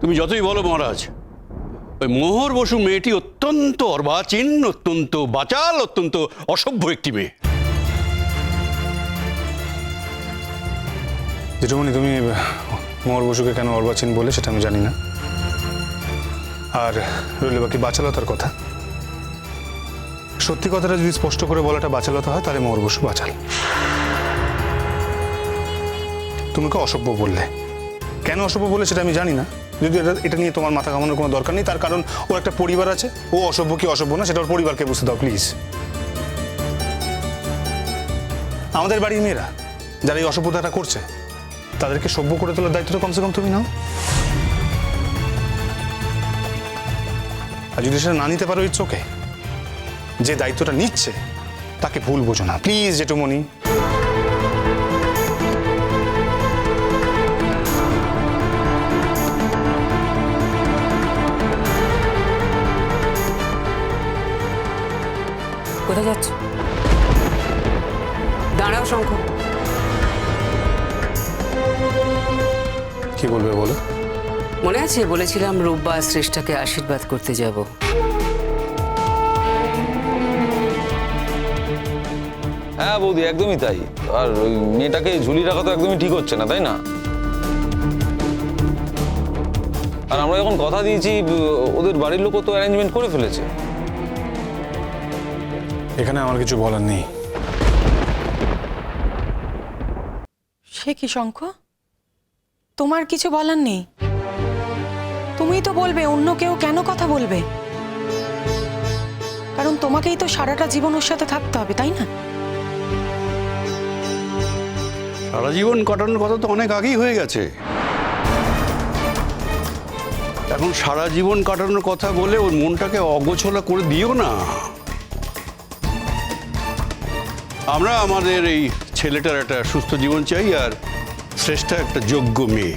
তুমি যতই বলো মহারাজ, ওই মোহর বসু মেয়েটি অত্যন্ত অর্বাচীন, অত্যন্ত বাচাল, অত্যন্ত অসভ্য একটি মেয়ে। জেঠুমণি, তুমি মোহর বসুকে কেন অর্বাচীন বলে সেটা আমি জানি না। আর রইল বাকি বাচালতার কথা। সত্যি কথাটা যদি স্পষ্ট করে বলাটা বাচালতা হয়, তাহলে মোহর বসু বাচাল। তুমি কে অসভ্য বললে। কেন অসভ্য বলে সেটা আমি জানি না। যদি এটা এটা নিয়ে তোমার মাথা কামানোর কোনো দরকার নেই, তার কারণ ও একটা পরিবার আছে, ও অসভ্য কি অসভ্য না, সেটা ওর পরিবারকে বুঝতে দাও প্লিজ আমাদের বাড়ির মেয়েরা, যারা এই অসভ্যতাটা করছে, তাদেরকে সভ্য করে তোলার দায়িত্বটা কমসে কম তুমি নাও। আর যদি সেটা না নিতে পারো ইটস ওকে যে দায়িত্বটা নিচ্ছে, তাকে ভুল বোঝো না। প্লিজ জেঠুমণি। কোথায় যাচ্ছ? দাঁড়াও শঙ্খ। কি বলবে বলো? মনে আছে বলেছিলাম রূপবা শ্রেষ্ঠাকে আশীর্বাদ করতে যাব। হ্যাঁ বৌদি একদমই তাই। আর ওই মেয়েটাকে ঝুলি রাখা তো একদমই ঠিক হচ্ছে না তাই না? আর আমরা যখন কথা দিয়েছি ওদের বাড়ির লোকও তো অ্যারেঞ্জমেন্ট করে ফেলেছে। এখানে আমার কিছু বলার নেই। সে কি শঙ্খ? তোমার কিছু বলার নেই। তুমিই তো বলবে অন্য কেউ কেন কথা বলবে? কারণ তোমাকেই তো সারাটা জীবন ওর সাথে থাকতে হবে তাই না? সারা জীবন কাটানোর কথা তো অনেক আগেই হয়ে গেছে। এখন সারা জীবন কাটানোর কথা বলে ওর মনটাকে অগোছলা করে দিও না। আমরা আমাদের এই ছেলেটার একটা সুস্থ জীবন চাই আর শ্রেষ্ঠ একটা যোগ্য মেয়ে।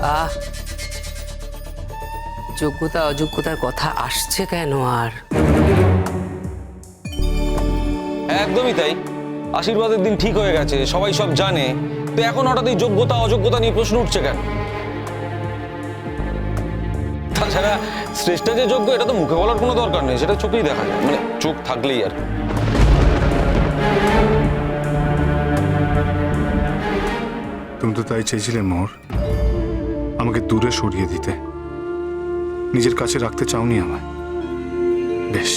আহ যোগ্যতা অযোগ্যতার কথা আসছে কেন আর? একদমই তাই। আশীর্বাদের দিন ঠিক হয়ে গেছে সবাই সব জানে। তো এখন হঠাৎ এই যোগ্যতা অযোগ্যতা নিয়ে প্রশ্ন উঠছে কেন? তাছাড়া শ্রেষ্ঠা যে যোগ্য, এটা তো মুখে বলার কোনো দরকার নেই, সেটা চোখেই দেখা যায়। মানে চোখ থাকলেই আর। তুমি তো তাই চেয়েছিলে, মোহর, আমাকে দূরে সরিয়ে দিতে। নিজের কাছে রাখতে চাওনি আমায়। বেশ,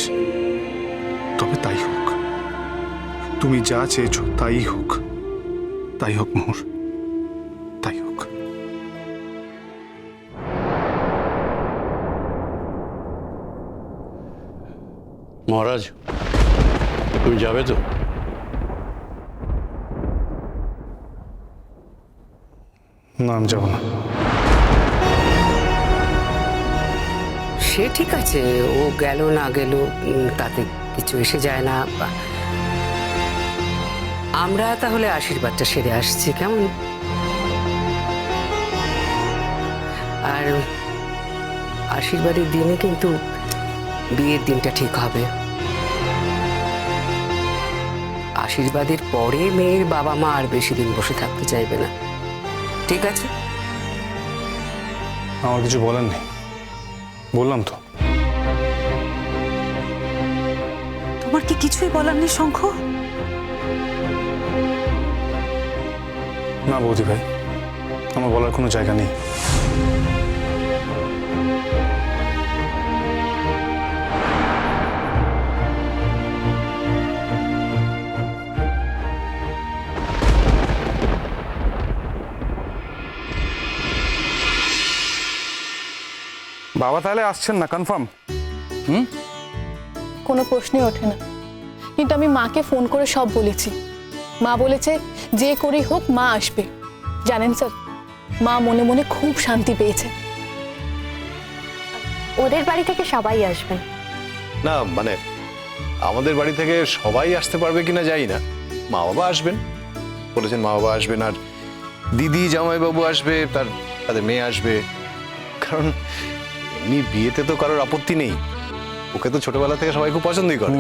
তবে তাই হোক। তুমি যা চেয়েছো তাই হোক। তাই হোক, মোহর। মহারাজ তুমি যাবে তো? না আমি যাব না। সে ঠিক আছে ও গেল না গেল তাতে কিছু এসে যায় না। আমরা তাহলে আশীর্বাদটা সেরে আসছি কেমন? আর আশীর্বাদের দিনে কিন্তু বিয়ের দিনটা ঠিক হবে। আশীর্বাদের পরে মেয়ের বাবা মা আর বেশি দিন বসে থাকতে চাইবে না। ঠিক আছে? আমার কিছু বলার নেই। বললাম তো। তোমার কি কিছুই বলার নেই শঙ্খ? না বৌদি ভাই আমার বলার কোনো জায়গা নেই। বাবা তাহলে আসছেন না কনফার্ম হুম? কোনো প্রশ্নই ওঠে না। কিন্তু আমি মাকে ফোন করে সব বলেছি। মা বলেছে যে করেই হোক মা আসবে। জানেন স্যার মা মনে মনে খুব শান্তি পেয়েছে। ওদের বাড়ি থেকে সবাই আসবেন না মানে আমাদের বাড়ি থেকে সবাই আসতে পারবে কিনা যাই না। মা বাবা আসবেন। বলেছেন মা বাবা আসবেন আর দিদি জামাইবাবু আসবে তার তাদের মেয়ে আসবে। কারণ এমনি বিয়েতে তো কারোর আপত্তি নেই। ওকে তো ছোটবেলা থেকে সবাই খুব পছন্দই করে।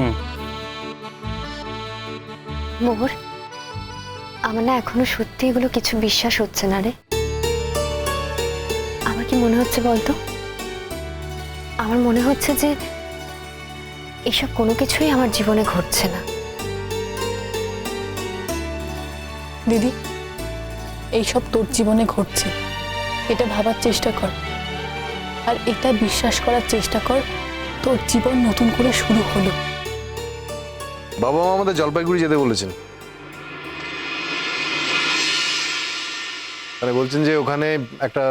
মোহর আমার না এখনও সত্যি এগুলো কিছু বিশ্বাস হচ্ছে না রে। আমার কি মনে হচ্ছে বলতো? আমার মনে হচ্ছে যে এসব কোনো কিছুই আমার জীবনে ঘটছে না। দিদি এইসব তোর জীবনে ঘটছে এটা ভাবার চেষ্টা কর। আর এটা বিশ্বাস করার চেষ্টা কর, তোর জীবন নতুন করে শুরু হলো। বাবা মা আমাদের জলপাইগুড়ি যেতে বলেছেন। মানে বলছেন যে ওখানে একটা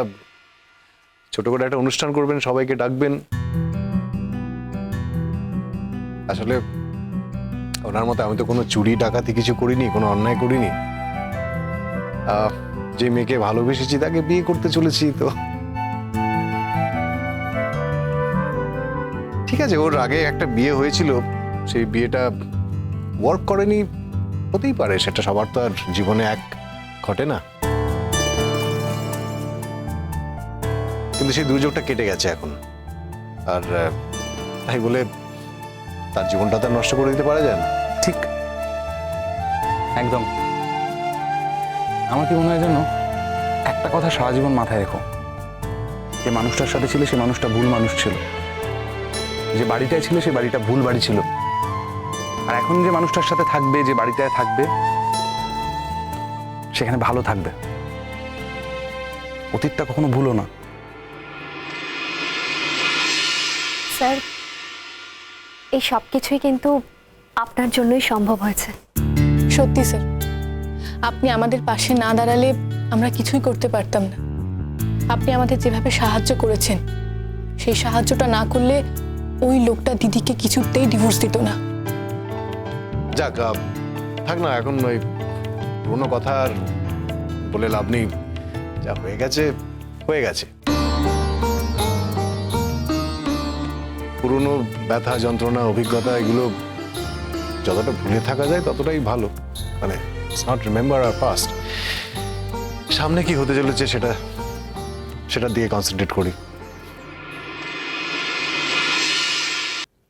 ছোট করে একটা অনুষ্ঠান করবেন, সবাইকে ডাকবেন। আসলে ওনার মতে আমি তো কোনো চুরি, ডাকাতি কিছু করিনি, কোনো অন্যায় করিনি। যে মেয়েকে ভালোবেসেছি তাকে বিয়ে করতে চলেছি, তো ঠিক আছে, ওর আগে একটা বিয়ে হয়েছিল, সেই বিয়েটা ওয়ার্ক করেনি, হতেই পারে, সেটা সবার তো আর জীবনে এক ঘটে না। কিন্তু সেই দুর্যোগটা কেটে গেছে এখন। আর তাই বলে তার জীবনটা তো আর নষ্ট করে দিতে পারা যায় না। ঠিক। একদম। আমার কি মনে হয় জানো একটা কথা সারা জীবন মাথায় রেখো। যে মানুষটার সাথে ছিল, সে মানুষটা ভুল মানুষ ছিল। যে বাড়িটায় ছিল সে বাড়িটা ভুল বাড়ি ছিল। আর এখন যে মানুষটার সাথে থাকবে যে বাড়িটায় থাকবে সেখানে ভালো থাকবে। অতীতটা কখনো ভুলো না। স্যার এই সব কিছুই কিন্তু আপনার জন্যই সম্ভব হয়েছে। সত্যি স্যার। আপনি আমাদের পাশে না দাঁড়ালে আমরা কিছুই করতে পারতাম না। আপনি আমাদের যেভাবে সাহায্য করেছেন সেই সাহায্যটা না করলে ওই লোকটা দিদিকে কিছুতেই ডিভোর্স দিত না। যাক থাক না, এখন ওই পুরোনো কথা আর বলে লাভ নেই। যা হয়ে গেছে হয়ে গেছে। পুরনো ব্যথা, যন্ত্রণা, অভিজ্ঞতা, এগুলো যতটা ভুলে থাকা যায়, ততটাই ভালো। মানে ইটস নট রিমেম্বার আর পাস্ট সামনে কি হতে চলেছে সেটা সেটা দিয়ে কনসেন্ট্রেট করি।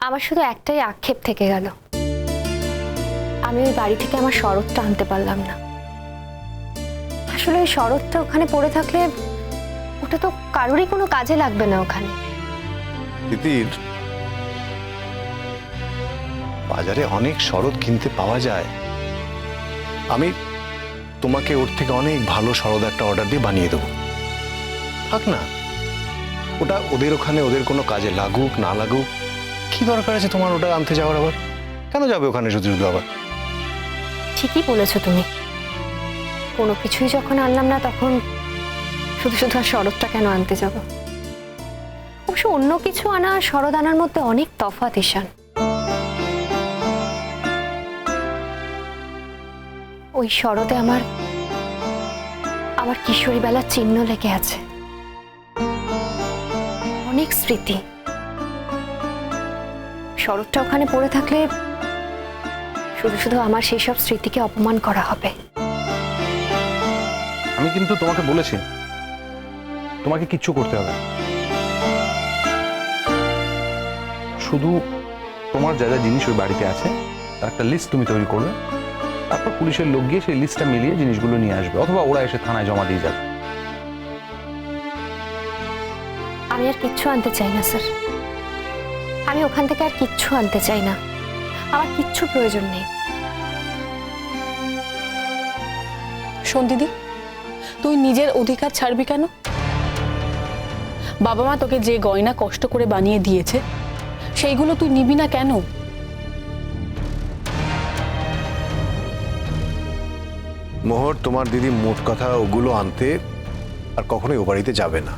আমার শুধু একটাই আক্ষেপ থেকে গেল। আমি ওই বাড়ি থেকে আমার শরৎটা আনতে পারলাম না। আসলে ওই শরৎটা ওখানে পড়ে থাকলে ওটা তো কারোরই কোনো কাজে লাগবে না ওখানে। বাজারে অনেক শরৎ কিনতে পাওয়া যায়। আমি তোমাকে ওর থেকে অনেক ভালো শরৎ একটা অর্ডার দিয়ে বানিয়ে দেবো। থাক না, ওটা ওদের ওখানে ওদের কোনো কাজে লাগুক, না লাগুক কি দরকার আছে তোমার? ওটা আনতে যাওয়ার আবার? কেন যাবে ওখানে শুধু শুধু আবার? ঠিকই বলেছ তুমি। কোনো কিছুই যখন আনলাম না, তখন শুধু শুধু আর শরৎটা কেন আনতে যাব? অবশ্য অন্য কিছু আনা আর শরৎ আনার মধ্যে অনেক তফাৎ, ঈশান। ওই শরতে আমার আমার কিশোরী বেলার চিহ্ন লেগে আছে। অনেক স্মৃতি। শরৎটা ওখানে পড়ে থাকলে শুধু শুধু আমার সেই সব স্মৃতিকে অপমান করা হবে। আমি কিন্তু তোমাকে বলেছি তোমাকে কিচ্ছু করতে হবে। শুধু তোমার যা যা জিনিস ওই বাড়িতে আছে তার একটা লিস্ট তুমি তৈরি করবে তারপর পুলিশের লোক গিয়ে সেই লিস্টটা মিলিয়ে জিনিসগুলো নিয়ে আসবে অথবা ওরা এসে থানায় জমা দিয়ে যাবে। আমি আর কিচ্ছু আনতে চাই না স্যার। আমি ওখান থেকে আর কিচ্ছু আনতে চাই না। আমার কিচ্ছু প্রয়োজন নেই। শোন দিদি তুই নিজের অধিকার ছাড়বি কেন? বাবা মা তোকে যে গয়না কষ্ট করে বানিয়ে দিয়েছে সেইগুলো তুই নিবি না কেন? মোহর তোমার দিদি মোট কথা ওগুলো আনতে আর কখনোই ও বাড়িতে যাবে না।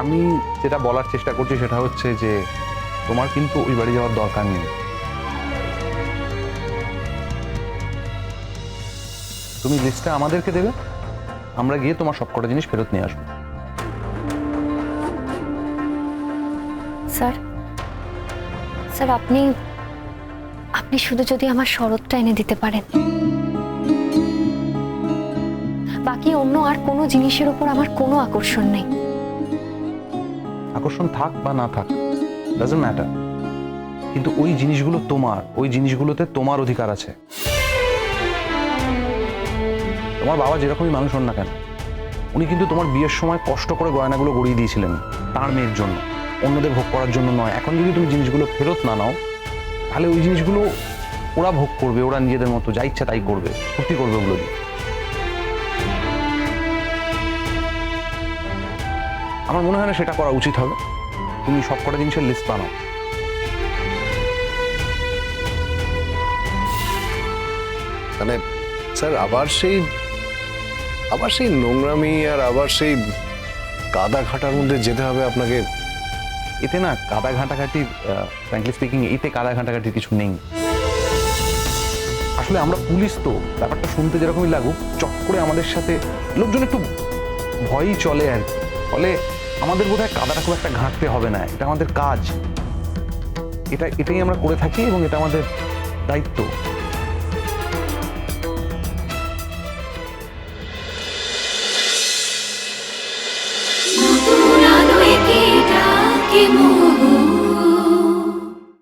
আমি যেটা বলার চেষ্টা করছি সেটা হচ্ছে যে তোমার কিন্তু ওই বাড়ি যাওয়ার দরকার নেই। তুমি লিস্টটা আমাদেরকে দেবে, আমরা গিয়ে তোমার সবকটা জিনিস ফেরত নিয়ে আসব। স্যার স্যার, আপনি আপনি শুধু যদি আমার শরৎটা এনে দিতে পারেন। বাকি অন্য আর কোনো জিনিসের উপর আমার কোনো আকর্ষণ নেই। আকর্ষণ থাক বা না থাক ডাজন্ট ম্যাটার কিন্তু ওই জিনিসগুলো তোমার, ওই জিনিসগুলোতে তোমার অধিকার আছে। তোমার বাবা যেরকমই মানুষ হন না কেন, উনি কিন্তু তোমার বিয়ের সময় কষ্ট করে গয়নাগুলো গড়িয়ে দিয়েছিলেন তার মেয়ের জন্য। অন্যদের ভোগ করার জন্য নয়। এখন যদি তুমি জিনিসগুলো ফেরত না নাও, তাহলে ওই জিনিসগুলো ওরা ভোগ করবে, ওরা নিজেদের মতো, যা ইচ্ছা তাই করবে, ফুর্তি করবে ওগুলো দিয়ে। আমার মনে হয় না সেটা করা উচিত হবে। তুমি সব কটা জিনিসের লিস্ট বানাও। মানে স্যার আবার সেই আবার সেই নোংরামি আর আবার সেই কাদা ঘাটার মধ্যে যেতে হবে আপনাকে। এতে না কাদা ঘাঁটাঘাটির ফ্র্যাঙ্কলি স্পিকিং এতে কাদা ঘাঁটাঘাটির কিছু নেই। আসলে আমরা পুলিশ তো ব্যাপারটা শুনতে যেরকমই লাগুক চট করে আমাদের সাথে লোকজন একটু ভয়ই চলে আর কি। ফলে আমাদের বোধ হয় কাদাটা খুব একটা ঘাঁটতে হবে না, এটা আমাদের কাজ। এটা, এটাই আমরা করে থাকি এবং এটা আমাদের দায়িত্ব।